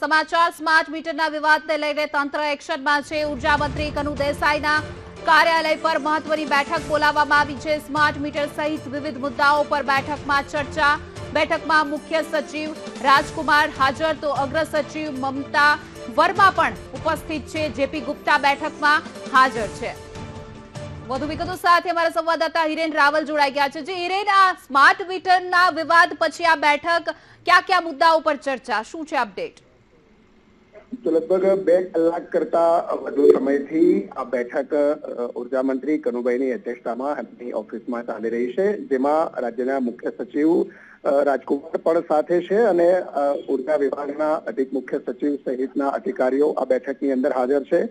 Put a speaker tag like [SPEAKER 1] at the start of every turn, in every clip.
[SPEAKER 1] સમાચાર સ્માર્ટ મીટરના વિવાદને લઈને તંત્ર એક્શનમાં છે. ઊર્જા મંત્રી કનુ દેસાઈના કાર્યાલય પર મહત્વની બેઠક બોલાવવામાં આવી છે. સ્માર્ટ મીટર સહિત વિવિધ મુદ્દાઓ પર બેઠકમાં ચર્ચા. બેઠકમાં મુખ્ય સચિવ રાજકુમાર હાજર, તો અગ્ર સચિવ મમતા વર્મા પણ ઉપસ્થિત છે. જેપી ગુપ્તા બેઠકમાં હાજર છે. વધુ વિગતો સાથે અમારા સંવાદદાતા હિરેન રાવલ જોડાઈ ગયા છે. જે હિરેન, આ સ્માર્ટ મીટરના વિવાદ પછી આ બેઠક કયા કયા મુદ્દાઓ પર ચર્ચા? શું છે અપડેટ?
[SPEAKER 2] તો લગભગ બે કલાક કરતા વધુ સમયથી આ બેઠક ઊર્જા મંત્રી કનુભાઈની અધ્યક્ષતામાં એમની ઓફિસમાં ચાલી રહી છે, જેમાં રાજ્યના મુખ્ય સચિવ રાજકુમાર પણ સાથે છે અને ઊર્જા વિભાગના અધિક મુખ્ય સચિવ સહિતના અધિકારીઓ આ બેઠકની અંદર હાજર છે.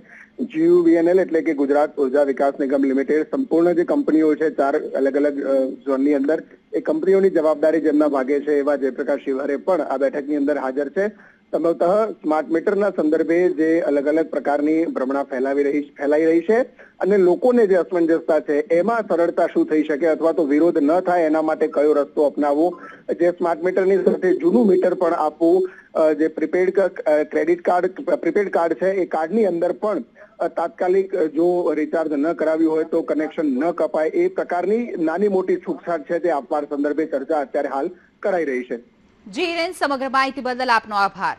[SPEAKER 2] જીયુવીએનએલ એટલે કે ગુજરાત ઊર્જા વિકાસ નિગમ લિમિટેડ સંપૂર્ણ જે કંપનીઓ છે, ચાર અલગ અલગ ઝોનની અંદર, એ કંપનીઓની જવાબદારી જેમના ભાગે છે એવા જયપ્રકાશ શિવહરે પણ આ બેઠકની અંદર હાજર છે. સંભવતઃ સ્માર્ટ મીટરના સંદર્ભે જે અલગ અલગ પ્રકારની ભ્રમણા ફેલાવી રહી ફેલાઈ રહી છે અને લોકોને જે અસમંજસતા છે, એમાં સરળતા શું થઈ શકે અથવા તો વિરોધ ન થાય એના માટે કયો રસ્તો અપનાવવો? જે સ્માર્ટ મીટરની સાથે જૂનું મીટર પણ આપવું જે prepaid credit card prepaid card છે, એ કાર્ડની અંદર પણ તાત્કાલિક જો રિચાર્જ ન કરાવ્યું હોય તો કનેક્શન ન કપાય, એ પ્રકારની નાની મોટી છૂટછાટ છે તે આપવા સંદર્ભે ચર્ચા અત્યારે હાલ કરાઈ રહી છે.
[SPEAKER 1] જી સમગ્ર માહિતી બદલ આપનો આભાર.